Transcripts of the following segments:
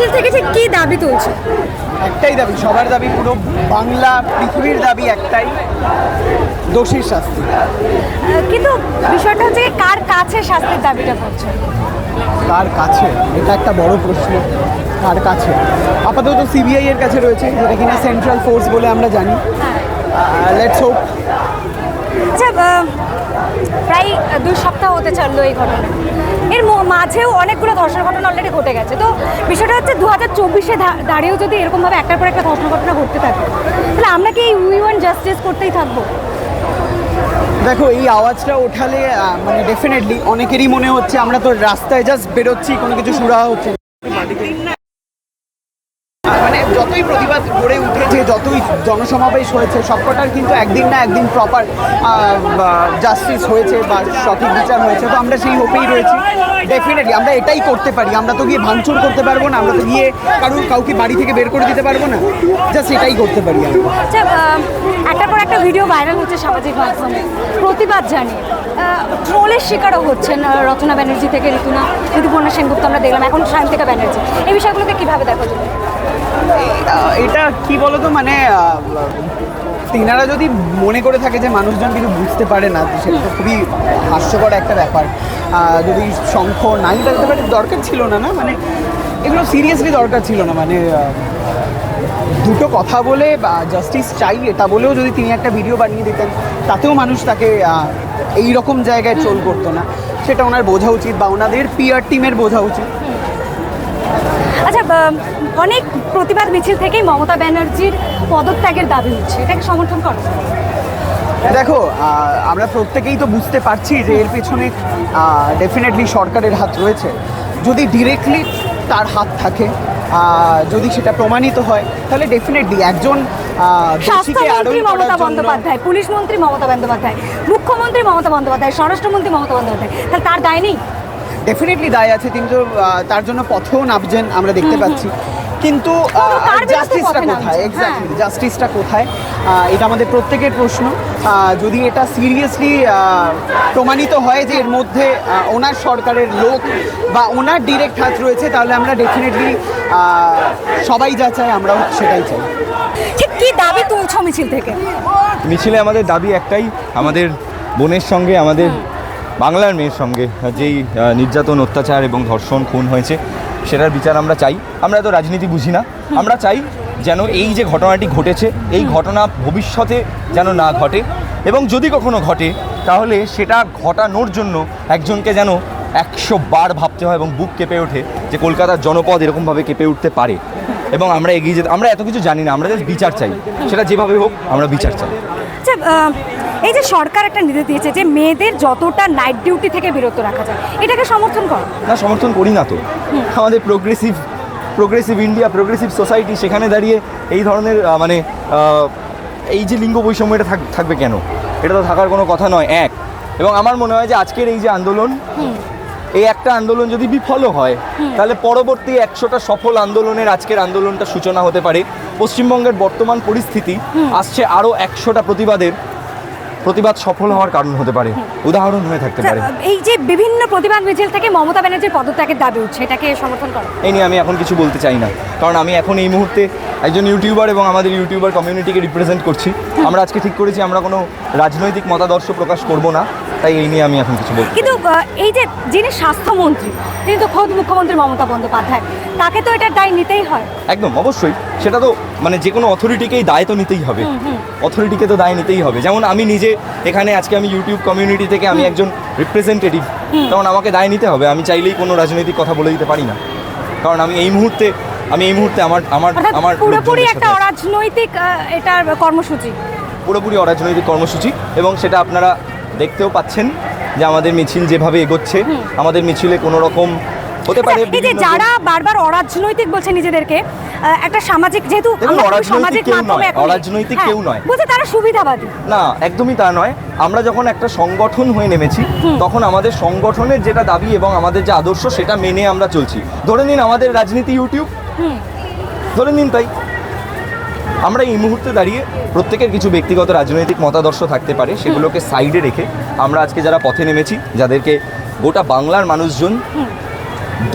মিছিল থেকে ঠিক কি দাবি তুলছে? একটাই দাবি সবার দাবি পুরো বাংলা পৃথিবীর দাবি একটাই দোষীর শাস্তি। কিন্তু বিষয়টা হচ্ছে কার কাছে শাস্তির দাবিটা করছে? কার কাছে? এটা একটা বড় প্রশ্ন কার কাছে? আপাতত সিবিআই এর কাছে রয়েছে যেটা কিনা সেন্ট্রাল ফোর্স বলে আমরা জানি। লেটস হোপ আচ্ছা প্রায় দুই সপ্তাহ হতে চলল এই ঘটনা। এর মাঝেও অনেকগুলো ধর্ষণ ঘটনা অলরেডি ঘটে গেছে। তো বিষয়টা হচ্ছে দু হাজার চব্বিশে দাঁড়িয়েও যদি এরকমভাবে একটার পর একটা ধর্ষণ ঘটনা ঘটতে থাকে, তাহলে আমরা কি এই উই ওয়ান জাস্টিস করতেই থাকব? দেখো, এই আওয়াজটা ওঠালে মানে ডেফিনেটলি অনেকেরই মনে হচ্ছে আমরা তো রাস্তায় জাস্ট বেরোচ্ছি, কোনো কিছু সুরাহা হচ্ছে। মানে যতই প্রতিবাদ গড়ে উঠেছে যতই জনসমাবেশ হয়েছে সবকটার কিন্তু একদিন না একদিন প্রপার জাস্টিস হয়েছে বা সঠিক বিচার হয়েছে। তো আমরা সেই হোপেই রয়েছি। ডেফিনেটলি আমরা এটাই করতে পারি। আমরা তো গিয়ে ভাঙচুর করতে পারব না। আমরা তো গিয়ে কারুর কাউকে বাড়ি থেকে বের করে দিতে পারব না। জাস্ট এটাই করতে পারি আমরা। আচ্ছা একটার পর একটা ভিডিও ভাইরাল হচ্ছে সামাজিক মাধ্যমে। প্রতিবাদ জানিয়ে। ট্রোলের শিকারও হচ্ছেন রচনা ব্যানার্জি থেকে ঋতুনা ঋতুপর্ণা সেনগুপ্ত আমরা দেখলাম এখন সায়ন্তিকা ব্যানার্জি। এই বিষয়গুলোকে কীভাবে দেখো আহ, এটা কি বলতো মানে তিনারা যদি মনে করে থাকে যে মানুষজন কিছু বুঝতে পারে না সেটা তো খুবই হাস্যকর একটা ব্যাপার। যদি শঙ্খ নাই বাজতে পারে দরকার ছিল না না? মানে এগুলো সিরিয়াসলি দরকার ছিল না মানে দুটো কথা বলে বা জাস্টিস চাই এটা বলেও যদি তিনি একটা ভিডিও বানিয়ে দিতেন, তাতেও মানুষ তাকে এই রকম জায়গায় ট্রোল করতো না। সেটা ওনার বোঝা উচিত বা ওনাদের পিআর টিমের বোঝা উচিত। আচ্ছা অনেক প্রতিবাদ মিছিল থেকেই মমতা ব্যানার্জির পদত্যাগের দাবি হচ্ছে। এটাকে সমর্থন করো। দেখো আমরা প্রত্যেকেই তো বুঝতে পারছি যে এর পেছনে ডেফিনেটলি সরকারের হাত রয়েছে। যদি ডিরেক্টলি তার হাত থাকে যদি সেটা প্রমাণিত হয় তাহলে ডেফিনেটলি একজন স্বাস্থ্যমন্ত্রী মমতা বন্দ্যোপাধ্যায় পুলিশ মন্ত্রী মমতা বন্দ্যোপাধ্যায় মুখ্যমন্ত্রী মমতা বন্দ্যোপাধ্যায় স্বরাষ্ট্রমন্ত্রী মমতা বন্দ্যোপাধ্যায় তাহলে তার দায় নেই? ডেফিনেটলি দায় আছে কিন্তু আহ, তার জন্য পথেও নামছেন আমরা দেখতে পাচ্ছি। কিন্তু জাস্টিসটা কোথায়? এক্স্যাক্টলি। জাস্টিসটা কোথায়? এটা আমাদের প্রত্যেকের প্রশ্ন। যদি এটা সিরিয়াসলি প্রমাণিত হয় যে এর মধ্যে ওনার সরকারের লোক বা ওনার ডিরেক্ট হাত রয়েছে তাহলে আমরা ডেফিনেটলি সবাই যা চাই আমরাও সেটাই চাই। ঠিক কি দাবি তুলছো মিছিল থেকে? মিছিলে আমাদের দাবি একটাই আমাদের বোনের সঙ্গে আমাদের বাংলার মেয়ের সঙ্গে যেই নির্যাতন, অত্যাচার এবং ধর্ষণ, খুন হয়েছে, সেটার বিচার আমরা চাই। আমরা তো রাজনীতি বুঝি না। আমরা চাই যেন এই যে ঘটনাটি ঘটেছে, এই ঘটনা ভবিষ্যতে যেন না ঘটে। এবং যদি কখনো ঘটে, তাহলে সেটা ঘটানোর জন্য একজনকে যেন একশো বার ভাবতে হয় এবং বুক কেঁপে ওঠে যে কলকাতার জনপদ এরকমভাবে কেঁপে উঠতে পারে। এবং আমরা এগিয়ে যেতে, আমরা এত কিছু জানি না, আমরা জাস্ট বিচার চাই। সেটা যেভাবে হোক, আমরা বিচার চাই। আচ্ছা এই যে সরকার একটা নির্দেশ দিয়েছে যে মেয়েদের যতটা নাইট ডিউটি থেকে বিরত রাখা যায় এটাকে সমর্থন করো। না সমর্থন করি না তো। আমাদের progressive progressive India progressive society সেখানে দাঁড়িয়ে এই ধরনের মানে এই যে লিঙ্গ বৈষম্য এটা থাক- থাকবে কেন? এটা তো থাকার কোনো কথা নয় এক। এবং আমার মনে হয় যে আজকের এই যে আন্দোলন এই একটা আন্দোলন যদি বিফলও হয় তাহলে পরবর্তী একশোটা সফল আন্দোলনের আজকের আন্দোলনটা সূচনা হতে পারে। পশ্চিমবঙ্গের বর্তমান পরিস্থিতি আসছে আরও একশোটা প্রতিবাদের। প্রতিবাদ সফল হওয়ার কারণ হতে পারে উদাহরণ হয়ে থাকতে পারে। আচ্ছা, এই যে বিভিন্ন প্রতিবাদ মিছিল থেকে মমতা ব্যানার্জির পদত্যাগের দাবি উঠছে এটাকে সমর্থন করো। এই নিয়ে আমি এখন কিছু বলতে চাই না কারণ আমি এখন এই মুহূর্তে একজন ইউটিউবার এবং আমাদের ইউটিউবার কমিউনিটিকে রিপ্রেজেন্ট করছি। আমরা আজকে ঠিক করেছি আমরা কোনো রাজনৈতিক মতাদর্শ প্রকাশ করব না। তাই এই নিয়ে আমি এখন কিছু বলতে কিন্তু এই যে যিনি স্বাস্থ্যমন্ত্রী তিনি তো খোদ মুখ্যমন্ত্রী মমতা বন্দ্যোপাধ্যায় তাকে তো এটার দায় নিতেই হয়। একদম অবশ্যই। সেটা তো মানে যে কোনো অথরিটিকেই দায় তো নিতেই হবে। অথরিটিকে তো দায় নিতেই হবে। যেমন আমি নিজে এখানে আজকে আমি ইউটিউব কমিউনিটি থেকে আমি একজন রিপ্রেজেন্টেটিভ তখন আমাকে দায় নিতে হবে। আমি চাইলেই কোনো রাজনৈতিক কথা বলে দিতে পারি না। কারণ আমি এই মুহূর্তে আমি এই মুহূর্তে আমার আমার আমার পুরোপুরি একটা। অরাজনৈতিক এটার কর্মসূচি। পুরোপুরি অরাজনৈতিক কর্মসূচি এবং সেটা আপনারা দেখতেও পাচ্ছেন যে আমাদের মিছিল যেভাবে এগোচ্ছে আমাদের মিছিলে কোনো রকম হতে পারে আচ্ছা, এই যে যারা বারবার অরাজনৈতিক বলছে নিজেদেরকে একটা সামাজিক যেহেতু আমরা সামাজিক মাধ্যমে অরাজনৈতিক হ্যাঁ, কেউ নয়। বলছে তারা সুবিধাবাদী। না একদমই তা নয়। আমরা যখন একটা সংগঠন হয়ে নেমেছি তখন আমাদের সংগঠনের যেটা দাবি এবং আমাদের যে আদর্শ সেটা মেনে আমরা চলছি। ধরে নিন আমাদের রাজনীতি ইউটিউব। ধরে নিন তাই। আমরা এই মুহূর্তে দাঁড়িয়ে প্রত্যেকের কিছু ব্যক্তিগত রাজনৈতিক মতাদর্শ থাকতে পারে, সেগুলোকে সাইডে রেখে আমরা আজকে যারা পথে নেমেছি, যাদেরকে গোটা বাংলার মানুষজন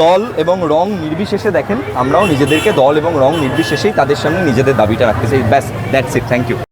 দল এবং রং নির্বিশেষে দেখেন, আমরাও নিজেদেরকে দল এবং রং নির্বিশেষেই তাদের সামনে নিজেদের দাবিটা রাখতে চাই। ব্যাস দ্যাটস ইট থ্যাংক ইউ